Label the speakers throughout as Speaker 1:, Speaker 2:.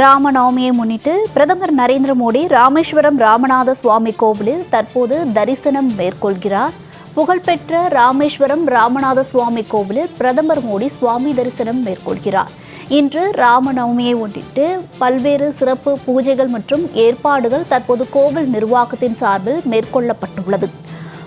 Speaker 1: ராமநவமியை முன்னிட்டு பிரதமர் நரேந்திர மோடி ராமேஸ்வரம் ராமநாத சுவாமி கோவிலில் தற்போது தரிசனம் மேற்கொள்கிறார். புகழ்பெற்ற ராமேஸ்வரம் ராமநாத சுவாமி கோவிலில் பிரதமர் மோடி சுவாமி தரிசனம் மேற்கொள்கிறார். இன்று ராமநவமியை முன்னிட்டு பல்வேறு சிறப்பு பூஜைகள் மற்றும் ஏற்பாடுகள் தற்போது கோவில் நிர்வாகத்தின் சார்பில் மேற்கொள்ளப்பட்டுள்ளது.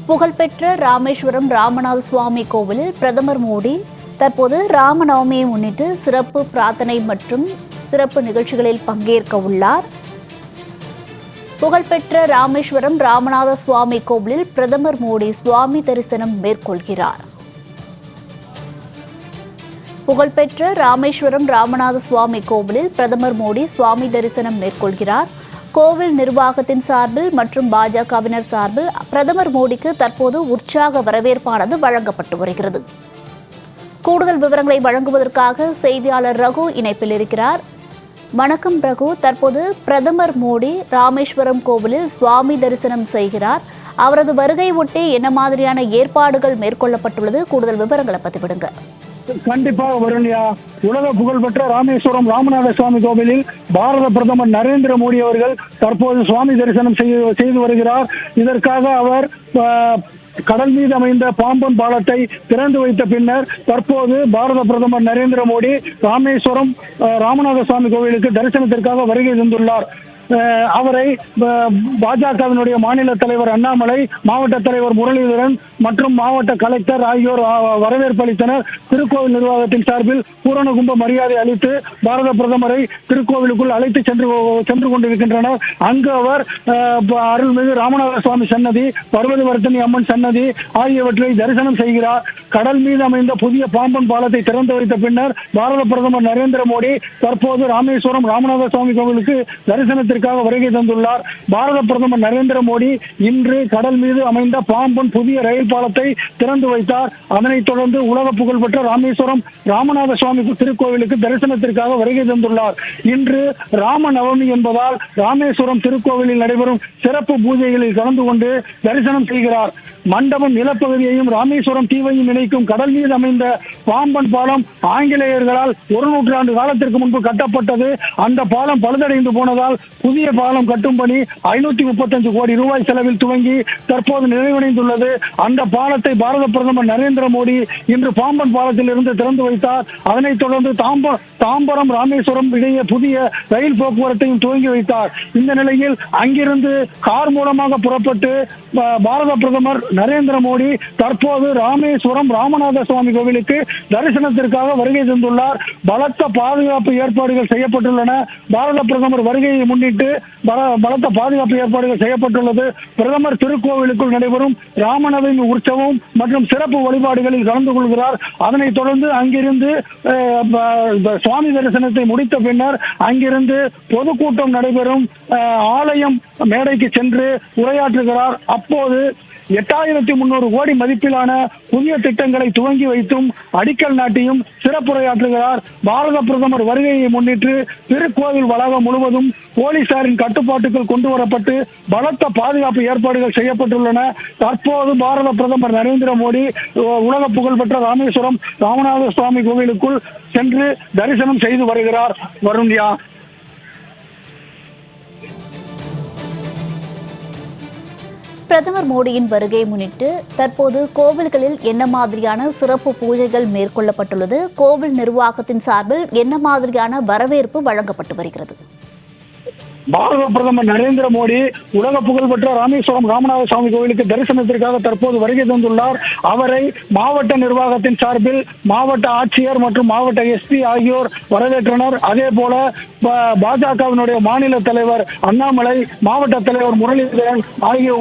Speaker 1: புகழ்பெற்ற ராமேஸ்வரம் ராமநாத சுவாமி கோவிலில் பிரதமர் மோடி தற்போது ராமநவமியை முன்னிட்டு சிறப்பு பிரார்த்தனை மற்றும் சிறப்பு நிகழ்ச்சிகளில் பங்கேற்க உள்ளார். புகழ்பெற்ற ராமேஸ்வரம் ராமநாத சுவாமி கோவிலில் பிரதமர் மோடி சுவாமி தரிசனம் மேற்கொள்கிறார். புகழ்பெற்ற ராமேஸ்வரம் ராமநாத சுவாமி கோவிலில் பிரதமர் மோடி சுவாமி தரிசனம் மேற்கொள்கிறார். கோவில் நிர்வாகத்தின் சார்பில் மற்றும் பாஜகவினர் சார்பில் பிரதமர் மோடிக்கு தற்போது உற்சாக வரவேற்பானது வழங்கப்பட்டு வருகிறது. கூடுதல் விவரங்களை வழங்குவதற்காக செய்தியாளர் ரகு இணைப்பில் இருக்கிறார். வணக்கம் ரகு தற்போது பிரதமர் மோடி ராமேஸ்வரம் கோவிலில் சுவாமி தரிசனம் செய்கிறார். அவரது வருகை ஒட்டி என்ன மாதிரியான ஏற்பாடுகள் மேற்கொள்ளப்பட்டுள்ளது? கூடுதல் விவரங்களை பத்தி விடுங்க
Speaker 2: கண்டிப்பாக வருண்யா. உலக புகழ்பெற்ற ராமேஸ்வரம் ராமநாத சுவாமி கோவிலில் பாரத பிரதமர் நரேந்திர மோடி அவர்கள் தற்போது சுவாமி தரிசனம் செய்து செய்து வருகிறார். இதற்காக அவர் கடல் மீது அமைந்த பாம்பன் பாலத்தை திறந்து வைத்த பின்னர் தற்போது பாரத பிரதமர் நரேந்திர மோடி ராமேஸ்வரம் ராமநாத சுவாமி கோவிலுக்கு தரிசனத்திற்காக வருகை தந்துள்ளார். அவரை பாஜகவினுடைய மாநில தலைவர் அண்ணாமலை மாவட்ட தலைவர் முரளிதரன் மற்றும் மாவட்ட கலெக்டர் ஆகியோர் வரவேற்பு அளித்தனர். திருக்கோவில் நிர்வாகத்தின் சார்பில் பூரண கும்ப மரியாதை அளித்து பாரத பிரதமரை திருக்கோவிலுக்குள் அழைத்து சென்று சென்று கொண்டிருக்கின்றனர். அங்கு அவர் அருள்மிகு ராமநாத சுவாமி சன்னதி பர்வதவர்த்தனி அம்மன் சன்னதி ஆகியவற்றை தரிசனம் செய்கிறார். கடல் மீது அமைந்த புதிய பாம்பன் பாலத்தை திறந்து வைத்த பின்னர் பாரத பிரதமர் நரேந்திர மோடி தற்போது ராமேஸ்வரம் ராமநாத சுவாமி கோவிலுக்கு தரிசனத்தை தரிசனத்திற்காக வருகை தந்துள்ளார். பாரத பிரதமர் நரேந்திர மோடி இன்று கடல் மீது அமைந்த பாம்பன் புதிய ரயில் பாலத்தை திறந்து வைத்தார். அதனைத் தொடர்ந்து உலக புகழ்பெற்ற ராமேஸ்வரம் ராமநாத சுவாமி திருக்கோவிலுக்கு தரிசனத்திற்காக வருகை தந்துள்ளார். இன்று ராம நவமி என்பதால் ராமேஸ்வரம் திருக்கோவிலில் நடைபெறும் சிறப்பு பூஜைகளில் கலந்து கொண்டு தரிசனம் செய்கிறார். மண்டபம் நிலப்பகுதியையும் ராமேஸ்வரம் தீவையும் இணைக்கும் கடல் மீது அமைந்த பாம்பன் பாலம் ஆங்கிலேயர்களால் ஒரு நூற்றாண்டு காலத்திற்கு முன்பு கட்டப்பட்டது. அந்த பாலம் பழுதடைந்து போனதால் புதிய பாலம் கட்டும் பணி ஐநூத்தி முப்பத்தஞ்சு கோடி ரூபாய் செலவில் துவங்கி தற்போது நிறைவடைந்துள்ளது. அந்த பாலத்தை பாரத பிரதமர் நரேந்திர மோடி இன்று பாம்பன் பாலத்தில் இருந்து திறந்து வைத்தார். அதனைத் தொடர்ந்து தாம்ப தாம்பரம் ராமேஸ்வரம் இடையே புதிய ரயில் போக்குவரத்தையும் துவங்கி வைத்தார். இந்த நிலையில் அங்கிருந்து கார் மூலமாக புறப்பட்டு பாரத பிரதமர் நரேந்திர மோடி தற்போது ராமேஸ்வரம் ராமநாத சுவாமி கோவிலுக்கு தரிசனத்திற்காக வருகை தந்துள்ளார். பலத்த பாதுகாப்பு ஏற்பாடுகள் செய்யப்பட்டுள்ளன. பாரத பிரதமர் வருகையை முன்னிட்டு பல- பலத்த பாதுகாப்பு ஏற்பாடுகள் செய்யப்பட்டுள்ளது. பிரதமர் திருக்கோவிலுக்குள் நடைபெறும் ராமநவமி உற்சவம் மற்றும் சிறப்பு வழிபாடுகளில் கலந்து கொள்கிறார். அதனைத் தொடர்ந்து அங்கிருந்து சுவாமி தரிசனத்தை முடித்த பின்னர் அங்கிருந்து பொதுக்கூட்டம் நடைபெறும். ஆலயம் மேடைக்கு சென்று உரையாற்றுகிறார். அப்போது எட்டாயிரம் ஆறாயிரத்தி முன்னூறு கோடி மதிப்பிலான புதிய திட்டங்களை துவங்கி வைத்தும் அடிக்கல் நாட்டியும் சிறப்புரையாற்றுகிறார். பாரத பிரதமர் வருகையை முன்னிட்டு திருக்கோவில் வளாகம் முழுவதும் போலீசாரின் கட்டுப்பாட்டுக்குள் கொண்டு வரப்பட்டு பலத்த பாதுகாப்பு ஏற்பாடுகள் செய்யப்பட்டுள்ளன. தற்போது பாரத பிரதமர் நரேந்திர மோடி உலக புகழ்பெற்ற ராமேஸ்வரம் ராமநாத சுவாமி கோவிலுக்குள் சென்று தரிசனம் செய்து வருகிறார். வருண்யா
Speaker 1: பிரதமர் மோடியின் வருகையை முன்னிட்டு தற்போது கோவில்களில் என்ன மாதிரியான சிறப்பு பூஜைகள் மேற்கொள்ளப்பட்டுள்ளது கோவில் நிர்வாகத்தின் சார்பில் என்ன மாதிரியான வரவேற்பு வழங்கப்பட்டு வருகிறது?
Speaker 2: பாரத பிரதமர் நரேந்திர மோடி உலக புகழ்பெற்ற ராமேஸ்வரம் ராமநாத சுவாமி கோவிலுக்கு தரிசனத்திற்காக தற்போது வருகை தந்துள்ளார். அவரை மாவட்ட நிர்வாகத்தின் சார்பில் மாவட்ட ஆட்சியர் மற்றும் மாவட்ட எஸ்பி ஆகியோர் வரவேற்றனர். அதே போல பாஜகவினுடைய மாநில தலைவர் அண்ணாமலை மாவட்ட தலைவர் முரளிதரன் ஆகிய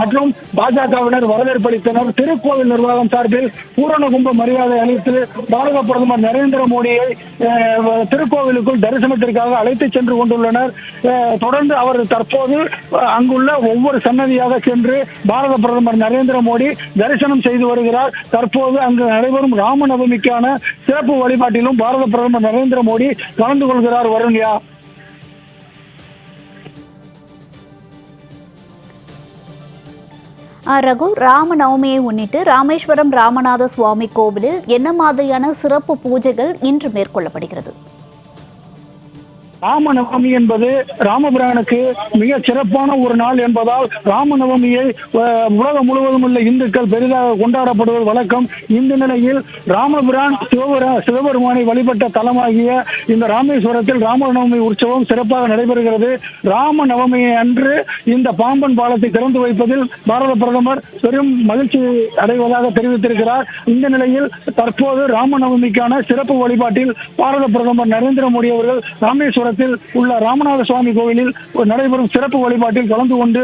Speaker 2: மற்றும் பாஜகவினர் வரவேற்பளித்தனர் திருக்கோவில் நிர்வாகம் சார்பில் பூரண கும்ப மரியாதை அளித்து பாரத பிரதமர் நரேந்திர மோடியை திருக்கோவிலுக்குள் தரிசனத்திற்காக அழைத்து சென்று கொண்டுள்ளனர். தொடர்ந்து அவர் தற்போது அங்குள்ள ஒவ்வொரு சன்னதியாக சென்று பாரத பிரதமர் நரேந்திர மோடி தரிசனம் செய்து வருகிறார். தற்போது அங்கு நடைபெறும் ராமநவமிக்கான சிறப்பு வழிபாட்டிலும் பாரத பிரதமர் நரேந்திர மோடி கலந்து கொள்கிறார். வருண்யா.
Speaker 1: ரகு ராம நவமியை முன்னிட்டு ராமேஸ்வரம் ராமநாத சுவாமி கோவிலில் என்ன மாதிரியான சிறப்பு பூஜைகள் இன்று மேற்கொள்ளப்படுகிறது?
Speaker 2: ராமநவமி என்பது ராமபிரானுக்கு மிக சிறப்பான ஒரு நாள் என்பதால் ராமநவமியை உலகம் முழுவதும் உள்ள இந்துக்கள் பெரிதாக கொண்டாடப்படுவது வழக்கம். இந்த நிலையில் ராமபிரான் சிவபுர சிவபெருமானை வழிபட்ட தலமாகிய இந்த ராமேஸ்வரத்தில் ராமநவமி உற்சவம் சிறப்பாக நடைபெறுகிறது. ராமநவமி அன்று இந்த பாம்பன் பாலத்தை திறந்து வைப்பதில் பாரத பிரதமர் பெரும் மகிழ்ச்சி அடைவதாக தெரிவித்திருக்கிறார். இந்த நிலையில் தற்போது ராமநவமிக்கான சிறப்பு வழிபாட்டில் பாரத பிரதமர் நரேந்திர மோடி அவர்கள் ராமேஸ்வரத்தில் உள்ள ராமநாத சுவாமி கோவிலில் நடைபெறும் சிறப்பு வழிபாட்டில் கலந்து கொண்டு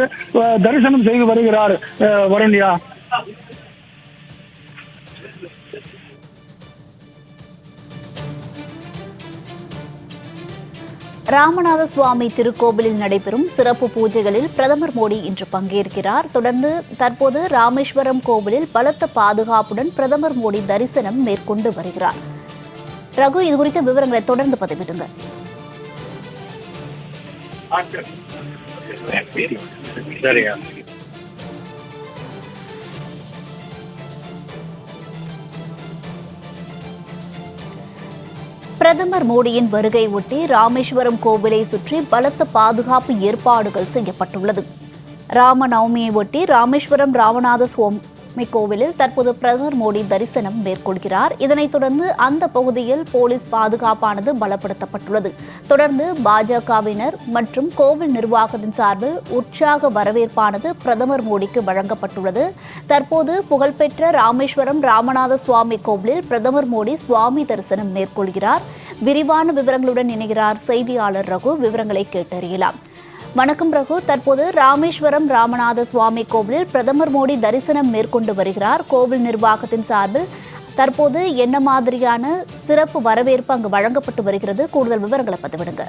Speaker 2: தரிசனம் செய்து வருகிறார் வருண்யா
Speaker 1: ராமநாத சுவாமி திருக்கோவிலில் நடைபெறும் சிறப்பு பூஜைகளில் பிரதமர் மோடி இன்று பங்கேற்கிறார். தொடர்ந்து தற்போது ராமேஸ்வரம் கோவிலில் பலத்த பாதுகாப்புடன் பிரதமர் மோடி தரிசனம் மேற்கொண்டு வருகிறார். ரகு இது குறித்த விவரங்களை தொடர்ந்து
Speaker 3: பதிவிடுங்கள்.
Speaker 1: பிரதமர் மோடியின் வருகை ஒட்டி ராமேஸ்வரம் கோவிலை சுற்றி பலத்த பாதுகாப்பு ஏற்பாடுகள் செய்யப்பட்டுள்ளது. ராம நவமியை ஒட்டி ராமேஸ்வரம் ராமநாத சுவாமி கோவிலில் தற்போது பிரதமர் மோடி தரிசனம் மேற்கொள்கிறார். இதனைத் தொடர்ந்து அந்த பகுதியில் போலீஸ் பாதுகாப்பானது பலப்படுத்தப்பட்டுள்ளது. தொடர்ந்து பாஜகவினர் மற்றும் கோவில் நிர்வாகத்தின் சார்பில் உற்சாக வரவேற்பானது பிரதமர் மோடிக்கு வழங்கப்பட்டுள்ளது. தற்போது புகழ்பெற்ற ராமேஸ்வரம் ராமநாத சுவாமி கோவிலில் பிரதமர் மோடி சுவாமி தரிசனம் மேற்கொள்கிறார். விரிவான விவரங்களுடன் இணைகிறார் செய்தியாளர் ரகு. விவரங்களை கேட்டறியலாம். வணக்கம் ரகு. தற்போது ராமேஸ்வரம் ராமநாத சுவாமி கோவிலில் பிரதமர் மோடி தரிசனம் மேற்கொண்டு வருகிறார். கோவில் நிர்வாகத்தின் சார்பில் தற்போது என்ன மாதிரியான சிறப்பு வரவேற்பு அங்கு வழங்கப்பட்டு வருகிறது? கூடுதல் விவரங்களை பதிவிடுங்க.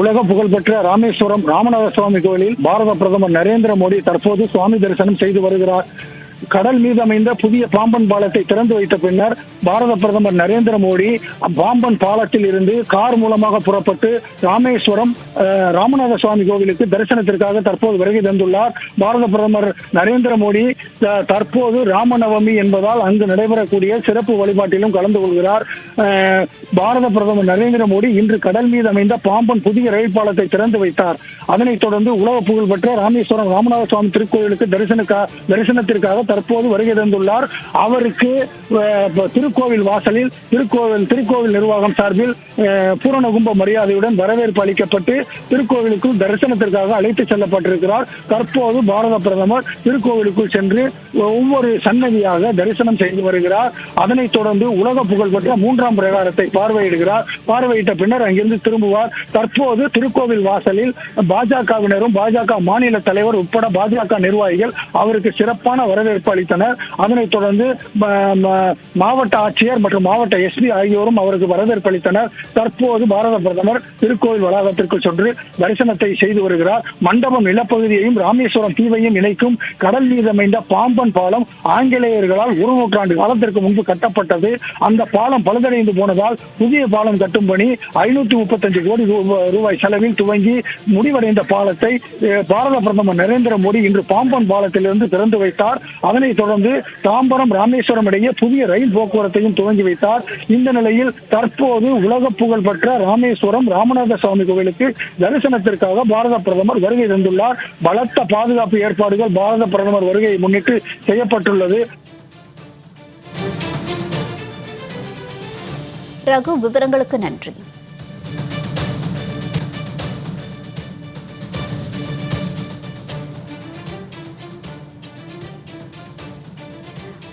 Speaker 2: உலக புகழ்பெற்ற ராமேஸ்வரம் ராமநாத சுவாமி கோவிலில் பாரத பிரதமர் நரேந்திர மோடி தற்போது சுவாமி தரிசனம் செய்து வருகிறார். கடல் மீது அமைந்த புதிய பாம்பன் பாலத்தை திறந்து வைத்த பின்னர் பாரத பிரதமர் நரேந்திர மோடி பாம்பன் பாலத்தில் இருந்து கார் மூலமாக புறப்பட்டு ராமேஸ்வரம் ராமநாத சுவாமி கோவிலுக்கு தரிசனத்திற்காக தற்போது வருகை தந்துள்ளார். பாரத பிரதமர் நரேந்திர மோடி தற்போது ராமநவமி என்பதால் அங்கு நடைபெறக்கூடிய சிறப்பு வழிபாட்டிலும் கலந்து கொள்கிறார். பாரத பிரதமர் நரேந்திர மோடி இன்று கடல் மீது அமைந்த பாம்பன் புதிய ரயில் பாலத்தை திறந்து வைத்தார். அதனைத் தொடர்ந்து உலக புகழ்பெற்ற ராமேஸ்வரம் ராமநாத சுவாமி திருக்கோயிலுக்கு தரிசனக்கா தரிசனத்திற்காக தற்போது வருகை தந்துள்ளார். அவருக்கு திரு திருக்கோவில் வாசலில் திருக்கோவில் திருக்கோவில் நிர்வாகம் சார்பில் பூரண கும்ப மரியாதையுடன் வரவேற்பு அளிக்கப்பட்டு திருக்கோவிலுக்குள் தரிசனத்திற்காக அழைத்து செல்லப்பட்டிருக்கிறார். தற்போது பாரத பிரதமர் திருக்கோவிலுக்குள் சென்று ஒவ்வொரு சன்னதியாக தரிசனம் செய்து வருகிறார். அதனைத் தொடர்ந்து உலக புகழ்பெற்ற மூன்றாம் பிரகாரத்தை பார்வையிடுகிறார். பார்வையிட்ட பின்னர் அங்கிருந்து திரும்புவார். தற்போது திருக்கோவில் வாசலில் பாஜகவினரும் பாஜக மாநில தலைவர் உட்பட பாஜக நிர்வாகிகள் அவருக்கு சிறப்பான வரவேற்பு அளித்தனர். அதனைத் தொடர்ந்து மாவட்ட மாவட்ட ஆட்சியர் மற்றும் மாவட்ட எஸ்பி ஆகியோரும் அவருக்கு வரவேற்பு அளித்தனர். தற்போது பாரத பிரதமர் திருக்கோவில் வளாகத்திற்கு சென்று தரிசனத்தை செய்து வருகிறார். மண்டபம் நிலப்பகுதியையும் ராமேஸ்வரம் தீவையும் இணைக்கும் கடல் மீது அமைந்த பாம்பன் பாலம் ஆங்கிலேயர்களால் ஒரு நூற்றாண்டு காலத்திற்கு முன்பு கட்டப்பட்டது. அந்த பாலம் பழுதடைந்து போனதால் புதிய பாலம் கட்டும் பணி ஐநூத்தி முப்பத்தஞ்சு கோடி ரூபாய் செலவில் துவங்கி முடிவடைந்த பாலத்தை பாரத பிரதமர் நரேந்திர மோடி இன்று பாம்பன் பாலத்திலிருந்து திறந்து வைத்தார். அதனைத் தொடர்ந்து தாம்பரம் ராமேஸ்வரம் இடையே புதிய ரயில் போக்குவரத்து வியாபாரத்தையும் துவங்கி வைத்தார். இந்த நிலையில் தற்போது உலக புகழ்பெற்ற ராமேஸ்வரம் ராமநாத சுவாமி கோவிலுக்கு தரிசனத்திற்காக பாரத பிரதமர் வருகை தந்துள்ளார். பலத்த பாதுகாப்பு ஏற்பாடுகள் பாரத பிரதமர் வருகையை முன்னிட்டு செய்யப்பட்டுள்ளது.
Speaker 1: ரகு விவரங்களுக்கு நன்றி.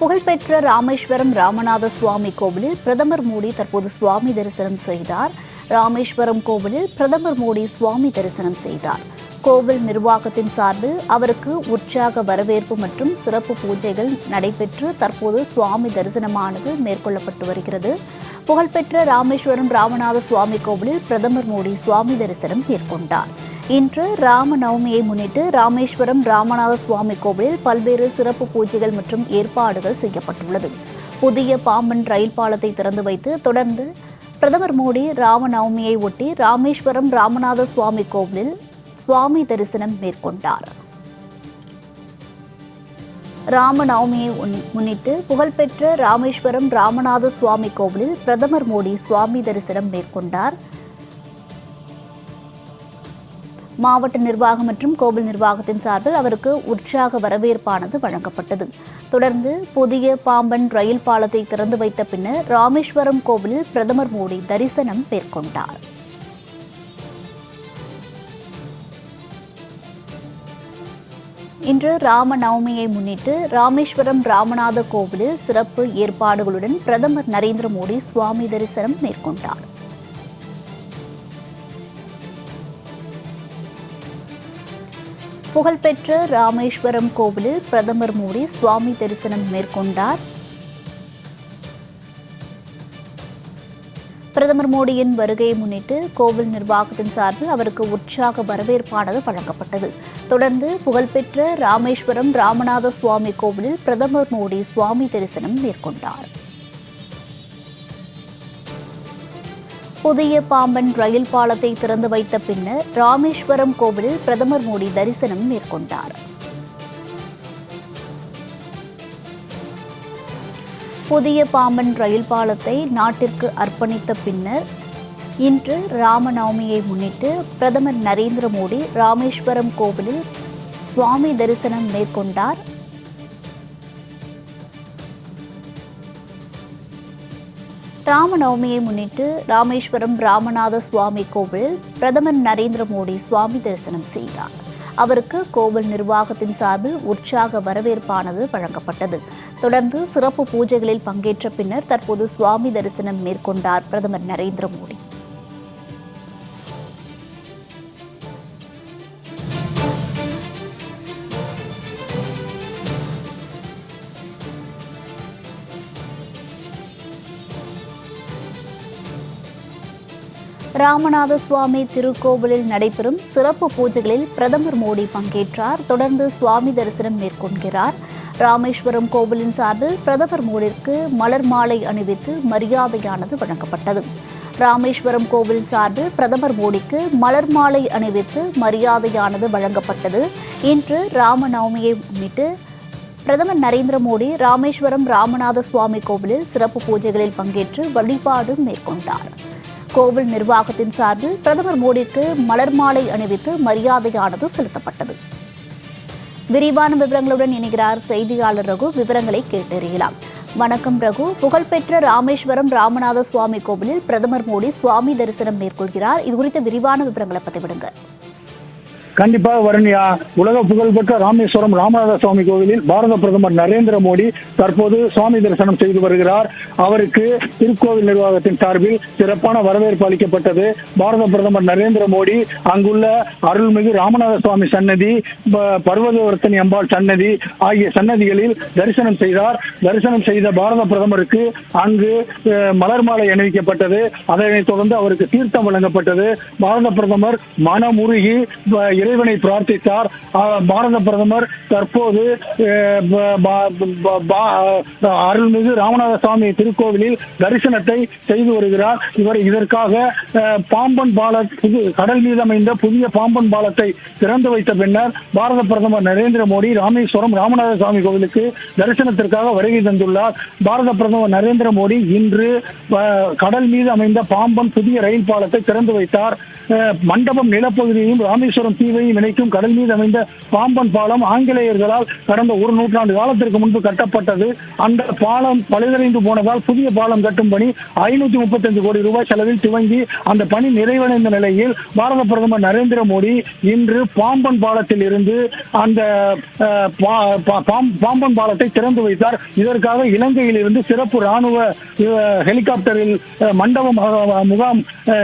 Speaker 1: புகழ்பெற்ற ராமேஸ்வரம் ராமநாத சுவாமி கோவிலில் பிரதமர் மோடி தற்போது சுவாமி தரிசனம் செய்தார். ராமேஸ்வரம் கோவிலில் பிரதமர் மோடி சுவாமி தரிசனம் செய்தார். கோவில் நிர்வாகத்தின் சார்பில் அவருக்கு உற்சாக வரவேற்பு மற்றும் சிறப்பு பூஜைகள் நடைபெற்று தற்போது சுவாமி தரிசனமானது மேற்கொள்ளப்பட்டு வருகிறது. புகழ்பெற்ற ராமேஸ்வரம் ராமநாத சுவாமி கோவிலில் பிரதமர் மோடி சுவாமி தரிசனம் மேற்கொண்டார். இன்று ராம நவமியை முன்னிட்டு ராமேஸ்வரம் ராமநாத சுவாமி கோவிலில் பல்வேறு சிறப்பு பூஜைகள் மற்றும் ஏற்பாடுகள் செய்யப்பட்டுள்ளது. புதிய பாம்பன் ரயில் பாலத்தை திறந்து வைத்து தொடர்ந்து பிரதமர் மோடி ராம நவமியை ஒட்டி ராமேஸ்வரம் ராமநாத சுவாமி கோவிலில் சுவாமி தரிசனம் மேற்கொண்டார். ராம நவமியை முன்னிட்டு புகழ்பெற்ற ராமேஸ்வரம் ராமநாத சுவாமி கோவிலில் பிரதமர் மோடி சுவாமி தரிசனம் மேற்கொண்டார். மாவட்ட நிர்வாகம் மற்றும் கோவில் நிர்வாகத்தின் சார்பில் அவருக்கு உற்சாக வரவேற்பானது வழங்கப்பட்டது. தொடர்ந்து புதிய பாம்பன் ரயில் பாலத்தை திறந்து வைத்த பின்னர் ராமேஸ்வரம் கோவிலில் பிரதமர் மோடி தரிசனம் மேற்கொண்டார். இன்று ராம நவமியை முன்னிட்டு ராமேஸ்வரம் ராமநாத கோவிலில் சிறப்பு ஏற்பாடுகளுடன் பிரதமர் நரேந்திர மோடி சுவாமி தரிசனம் மேற்கொண்டார். புகழ்பெற்ற ராமேஸ்வரம் கோவிலில் பிரதமர் மோடி சுவாமி தரிசனம் மேற்கொண்டார். பிரதமர் மோடியின் வருகையை முன்னிட்டு கோவில் நிர்வாகத்தின் சார்பில் அவருக்கு உற்சாக வரவேற்பானது வழங்கப்பட்டது. தொடர்ந்து புகழ்பெற்ற ராமேஸ்வரம் ராமநாத சுவாமி கோவிலில் பிரதமர் மோடி சுவாமி தரிசனம் மேற்கொண்டார். புதிய பாம்பன் ரயில் பாலத்தை திறந்து வைத்த பின்னர் ராமேஸ்வரம் கோவிலில் பிரதமர் மோடி தரிசனம் மேற்கொண்டார். புதிய பாம்பன் ரயில் பாலத்தை நாட்டிற்கு அர்ப்பணித்த பின்னர் இன்று ராமநவமியை முன்னிட்டு பிரதமர் நரேந்திர மோடி ராமேஸ்வரம் கோவிலில் சுவாமி தரிசனம் மேற்கொண்டார். ராமநவமியை முன்னிட்டு ராமேஸ்வரம் ராமநாத சுவாமி கோவில் பிரதமர் நரேந்திர மோடி சுவாமி தரிசனம் செய்தார். அவருக்கு கோவில் நிர்வாகத்தின் சார்பில் உற்சாக வரவேற்பானது வழங்கப்பட்டது. தொடர்ந்து சிறப்பு பூஜைகளில் பங்கேற்ற பின்னர் தற்போது சுவாமி தரிசனம் மேற்கொண்டார் பிரதமர் நரேந்திர மோடி. ராமநாத சுவாமி திருக்கோவிலில் நடைபெறும் சிறப்பு பூஜைகளில் பிரதமர் மோடி பங்கேற்றார். தொடர்ந்து சுவாமி தரிசனம் மேற்கொள்கிறார். ராமேஸ்வரம் கோவிலின் சார்பில் பிரதமர் மோடிக்கு மலர் மாலை அணிவித்து மரியாதையானது வழங்கப்பட்டது. ராமேஸ்வரம் கோவில் சார்பில் பிரதமர் மோடிக்கு மலர் மாலை அணிவித்து மரியாதையானது வழங்கப்பட்டது. இன்று ராமநவமியை முன்னிட்டு பிரதமர் நரேந்திர மோடி ராமேஸ்வரம் ராமநாத சுவாமி கோவிலில் சிறப்பு பூஜைகளில் பங்கேற்று வழிபாடு மேற்கொண்டார். கோவில் நிர்வாகத்தின் சார்பில் பிரதமர் மோடிக்கு மலர் மாலை அணிவித்து மரியாதையானது செலுத்தப்பட்டது. விரிவான விவரங்களுடன் இணைகிறார் செய்தியாளர் ரகு விவரங்களை கேட்டறியலாம். வணக்கம் ரகு. புகழ்பெற்ற ராமேஸ்வரம் ராமநாத சுவாமி கோவிலில் பிரதமர் மோடி சுவாமி தரிசனம் மேற்கொள்கிறார். இது குறித்த விரிவான விவரங்களை பதிவிடுங்க
Speaker 2: கண்டிப்பாக வருண்யா. உலக புகழ்பெற்ற ராமேஸ்வரம் ராமநாத சுவாமி கோவிலில் பாரத பிரதமர் நரேந்திர மோடி தற்போது சுவாமி தரிசனம் செய்து வருகிறார். அவருக்கு திருக்கோவில் நிர்வாகத்தின் சார்பில் சிறப்பான வரவேற்பு அளிக்கப்பட்டது. பாரத பிரதமர் நரேந்திர மோடி அங்குள்ள அருள்மிகு ராமநாத சுவாமி சன்னதி பர்வதவர்த்தனி அம்பாள் சன்னதி ஆகிய சன்னதிகளில் தரிசனம் செய்தார். தரிசனம் செய்த பாரத பிரதமருக்கு அங்கு அஹ், மலர் மாலை அணிவிக்கப்பட்டது. அதனைத் தொடர்ந்து அவருக்கு தீர்த்தம் வழங்கப்பட்டது. பாரத பிரதமர் மனமுருகி இறைவனை பிரார்த்தித்தார். பாரத பிரதமர் தற்போது அருள்மிகு ராமநாத சுவாமி திருக்கோவிலில் தரிசனத்தை செய்து வருகிறார். இவர் இதற்காக பாம்பன் பால புது கடல் மீது அமைந்த புதிய பாம்பன் பாலத்தை திறந்து வைத்த பின்னர் பாரத பிரதமர் நரேந்திர மோடி ராமேஸ்வரம் ராமநாத சுவாமி கோவிலுக்கு தரிசனத்திற்காக வருகை தந்துள்ளார். பாரத பிரதமர் நரேந்திர மோடி இன்று அஹ், கடல் மீது அமைந்த பாம்பன் புதிய ரயில் பாலத்தை திறந்து வைத்தார். மண்டபம் நிலப்பகுதியையும் ராமேஸ்வரம் தீவையும் இணைக்கும் கடல் மீது அமைந்த பாம்பன் பாலம் ஆங்கிலேயர்களால் கடந்த ஒரு நூற்றாண்டு காலத்திற்கு முன்பு கட்டப்பட்டது. அந்த பாலம் பழுதடைந்து போனதால் புதிய பாலம் கட்டும் பணி ஐநூத்தி முப்பத்தஞ்சு கோடி ரூபாய் செலவில் துவங்கி அந்த பணி நிறைவடைந்த நிலையில் பாரத பிரதமர் நரேந்திர மோடி இன்று பாம்பன் பாலத்தில் இருந்து அந்த அஹ், பாம்பன் பாலத்தை திறந்து வைத்தார். இதற்காக இலங்கையில் இருந்து சிறப்பு ராணுவ ஹெலிகாப்டரில் மண்டபம் முகாம்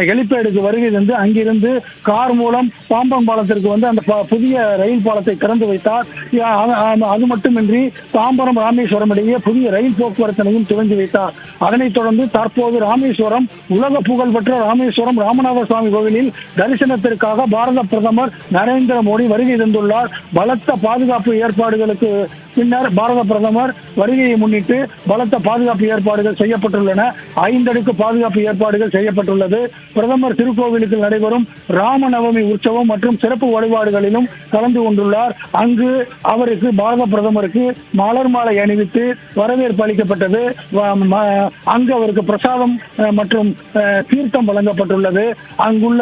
Speaker 2: ஹெலிபேடுக்கு வருகை தந்து அங்கிருந்து கார் மூலம் பாம்பன் பாலத்திற்கு வந்து அந்த புதிய ரயில் பாலத்தை திறந்து வைத்தார். அது- அது மட்டுமின்றி தாம்பரம் ராமேஸ்வரம் இடையே புதிய ரயில் போக்குவரத்தினையும் துவங்கி வைத்தார். அதனைத் தொடர்ந்து தற்போது ராமேஸ்வரம் உலக புகழ்பெற்ற ராமேஸ்வரம் ராமநாத சுவாமி கோவிலில் தரிசனத்திற்காக பாரத பிரதமர் நரேந்திர மோடி வருகை தந்துள்ளார். பலத்த பாதுகாப்பு ஏற்பாடுகளுக்கு பின்னர் பாரத பிரதமர் வருகையை முன்னிட்டு பலத்த பாதுகாப்பு ஏற்பாடுகள் செய்யப்பட்டுள்ளன. ஐந்தடுக்கு பாதுகாப்பு ஏற்பாடுகள் செய்யப்பட்டுள்ளது. பிரதமர் திருக்கோவிலுக்கு நடைபெறும் ராமநவமி உற்சவம் மற்றும் சிறப்பு வழிபாடுகளிலும் கலந்து கொண்டுள்ளார். அங்கு அவருக்கு பாரத பிரதமருக்கு மலர் மாலை அணிவித்து வரவேற்பு அளிக்கப்பட்டது. அங்கு அவருக்கு பிரசாதம் மற்றும் தீர்த்தம் வழங்கப்பட்டுள்ளது. அங்குள்ள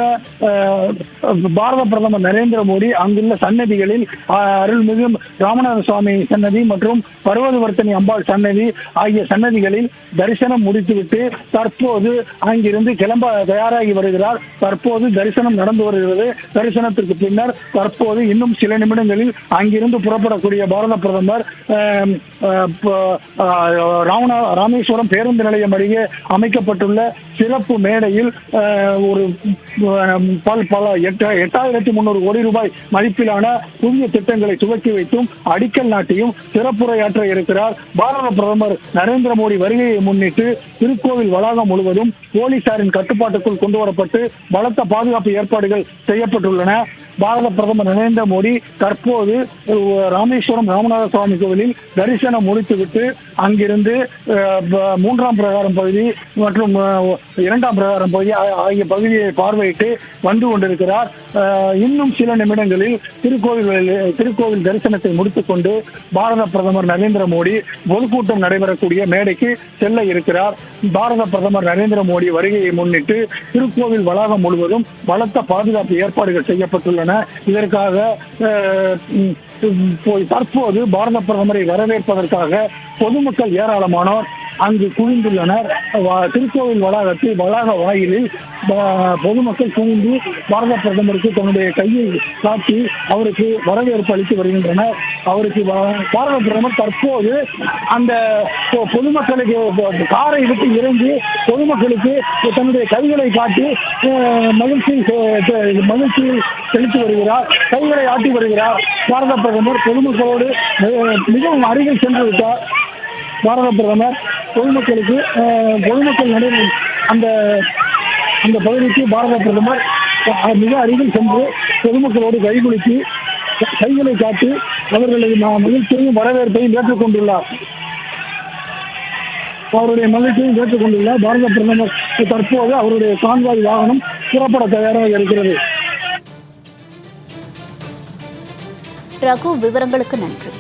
Speaker 2: பாரத பிரதமர் நரேந்திர மோடி அங்குள்ள சன்னதிகளில் அருள்மிகு ராமநாத சுவாமி சன்னதி மற்றும் பர்வதவர்த்தனி அம்பாள் சன்னதி ஆகிய சன்னதிகளில் தரிசனம் முடித்துவிட்டு தற்போது அங்கிருந்து கிளம்ப தயாராகி வருகிறார். தற்போது தரிசனம் நடந்து வருகிறது. தரிசனத்திற்கு பின்னர் தற்போது இன்னும் சில நிமிடங்களில் அங்கிருந்து புறப்படக்கூடிய பாரத பிரதமர் ராமநா ராமேஸ்வரம் பேருந்து நிலையம் அருகே அமைக்கப்பட்டுள்ள சிறப்பு மேடையில் ஒரு பல் பல எட்டாயிரத்தி முன்னூறு கோடி ரூபாய் மதிப்பிலான புதிய திட்டங்களை துவக்கி வைத்தும் அடிக்கல் நாட்டியும் சிறப்புரையாற்ற இருக்கிறார். பாரத பிரதமர் நரேந்திர மோடி வருகையை முன்னிட்டு திருக்கோவில் வளாகம் முழுவதும் போலீசாரின் கட்டுப்பாட்டுக்குள் கொண்டு வரப்பட்டு பலத்த பாதுகாப்பு ஏற்பாடுகள் செய்யப்பட்டுள்ளன. பாரத பிரதமர் நரேந்திர மோடி தற்போது ராமேஸ்வரம் ராமநாத சுவாமி கோவிலில் தரிசனம் முடித்துவிட்டு அங்கிருந்து ப- மூன்றாம் பிரகாரம் பகுதி மற்றும் இரண்டாம் பிரகாரம் பகுதி ஆகிய பகுதியை பார்வையிட்டு வந்து கொண்டிருக்கிறார். இன்னும் சில நிமிடங்களில் திருக்கோவில்களில் திருக்கோவில் தரிசனத்தை முடித்துக்கொண்டு பாரத பிரதமர் நரேந்திர மோடி பொதுக்கூட்டம் நடைபெறக்கூடிய மேடைக்கு செல்ல இருக்கிறார். பாரத பிரதமர் நரேந்திர மோடி வருகையை முன்னிட்டு திருக்கோவில் வளாகம் முழுவதும் பலத்த பாதுகாப்பு ஏற்பாடுகள் செய்யப்பட்டுள்ளன. இதற்காக போய் தற்போது பாரத பிரதமரை வரவேற்பதற்காக பொதுமக்கள் ஏராளமானோர் அங்கு குவிந்துள்ளனர். திருக்கோவில் வளாகத்தில் வளாக வாயிலில் பொதுமக்கள் குவிந்து பாரத பிரதமருக்கு தன்னுடைய கையை காட்டி அவருக்கு வரவேற்பு அளித்து வருகின்றனர். அவருக்கு பாரத பிரதமர் தற்போது அந்த பொதுமக்களுக்கு காரை விட்டு இறங்கி பொதுமக்களுக்கு தன்னுடைய கைகளை காட்டி மகிழ்ச்சி மகிழ்ச்சி செ- செலுத்தி வருகிறார். கைகளை ஆட்டி வருகிறார். பாரத பிரதமர் பொதுமக்களோடு மிகவும் அருகில் சென்று விட்டார் பாரத பிரதமர் பொதுமக்களுக்கு பொதுமக்கள் நடை அந்த அந்த பகுதிக்கு பாரத பிரதமர் மிக அருகில் சென்று பொதுமக்களோடு கைகுலுக்கி கைகளை காட்டி அவர்களது மகிழ்ச்சியையும் வரவேற்பையும் ஏற்றுக்கொண்டுள்ளார். அவருடைய மகிழ்ச்சியையும் ஏற்றுக்கொண்டுள்ளார். பாரத பிரதமர் தற்போது அவருடைய கான்வாய் வாகனம் புறப்பட தயாராக இருக்கிறது.
Speaker 1: ரகு விவரங்களுக்கு நன்றி.